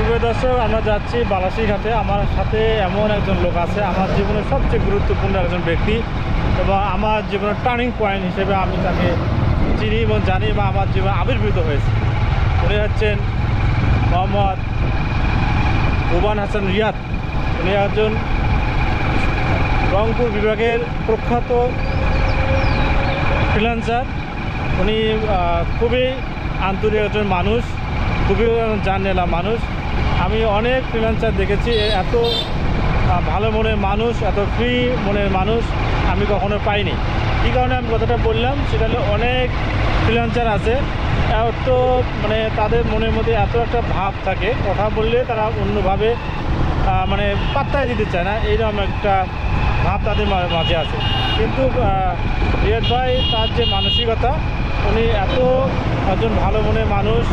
শুভ দর্শক, আমরা যাচ্ছি বালাসী ঘাটে। আমার সাথে এমন একজন লোক আছে, আমার জীবনের সবচেয়ে গুরুত্বপূর্ণ একজন ব্যক্তি এবং আমার জীবনের টার্নিং পয়েন্ট হিসেবে আমি তাকে চিনি এবং জানি বা আমার জীবনে আবির্ভূত হয়েছে। উনি হচ্ছেন মোহাম্মদ রুবান হাসান রিয়াদ। উনি একজন রংপুর বিভাগের প্রখ্যাত ফ্রিল্যান্সার উনি খুবই আন্তরিক একজন মানুষ, খুবই জানেলা মানুষ। আমি অনেক ফ্রিল্যান্সার দেখেছি এত ভালো মনের মানুষ, এত ফ্রি মনের মানুষ আমি কখনো পাইনি। কী কারণে আমি কথাটা বললাম, সেটা হলো অনেক ফ্রিল্যান্সার আছে এত মানে তাদের মনের মধ্যে এত একটা ভাব থাকে, কথা বললে তারা অন্যভাবে মানে পাত্তাই দিতে চায় না, এইরকম একটা ভাব তাদের মাঝে আছে। কিন্তু রিয়াদ ভাই তার যে মানসিকতা, উনি এত একজন ভালো মনের মানুষ,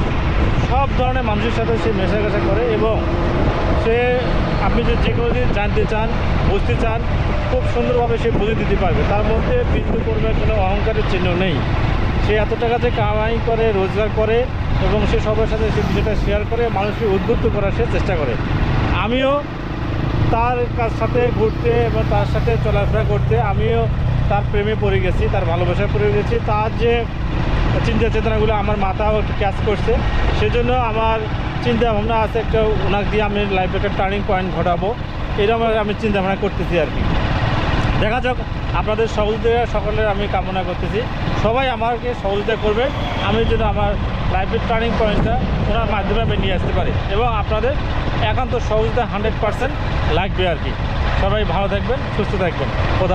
সব ধরনের মানুষের সাথে সে মেশাঘেশা করে এবং সে, আপনি যে যে কোনো জিনিস জানতে চান, বুঝতে চান, খুব সুন্দরভাবে সে বুঝে দিতে পারবে। তার মধ্যে বিন্দু কর্মের কোনো অহংকারের চিহ্ন নেই। সে এত টাকা যে কামাই করে, রোজগার করে এবং সে সবার সাথে সে বিষয়টা শেয়ার করে, মানুষকে উদ্বুদ্ধ করার সে চেষ্টা করে। আমিও তার সাথে ঘুরতে এবং তার সাথে চলাফেরা করতে, আমিও তার প্রেমে পড়ে গেছি, তার ভালোবাসায় পড়ে গেছি। তার যে চিন্তা চেতনাগুলো আমার মাথাও একটু ক্যাচ করছে, সেজন্য আমার চিন্তা ভাবনা আছে একটা ওনাকে দিয়ে আমি লাইফে একটা টার্নিং পয়েন্ট ঘটাবো। এরকম আমি চিন্তা ভাবনা করতেছি আর কি। দেখা যাক, আপনাদের সহযোগিতা, সকলের আমি কামনা করতেছি। সবাই আমাকে সহযোগিতা করবে, আমি যেন আমার লাইফের টার্নিং পয়েন্টটা ওনার মাধ্যমে আমি নিয়ে আসতে পারি। এবং আপনাদের একান্ত সহযোগিতা হান্ড্রেড পার্সেন্ট লাগবে আর কি। সবাই ভালো থাকবেন, সুস্থ থাকবেন। হাফেজ।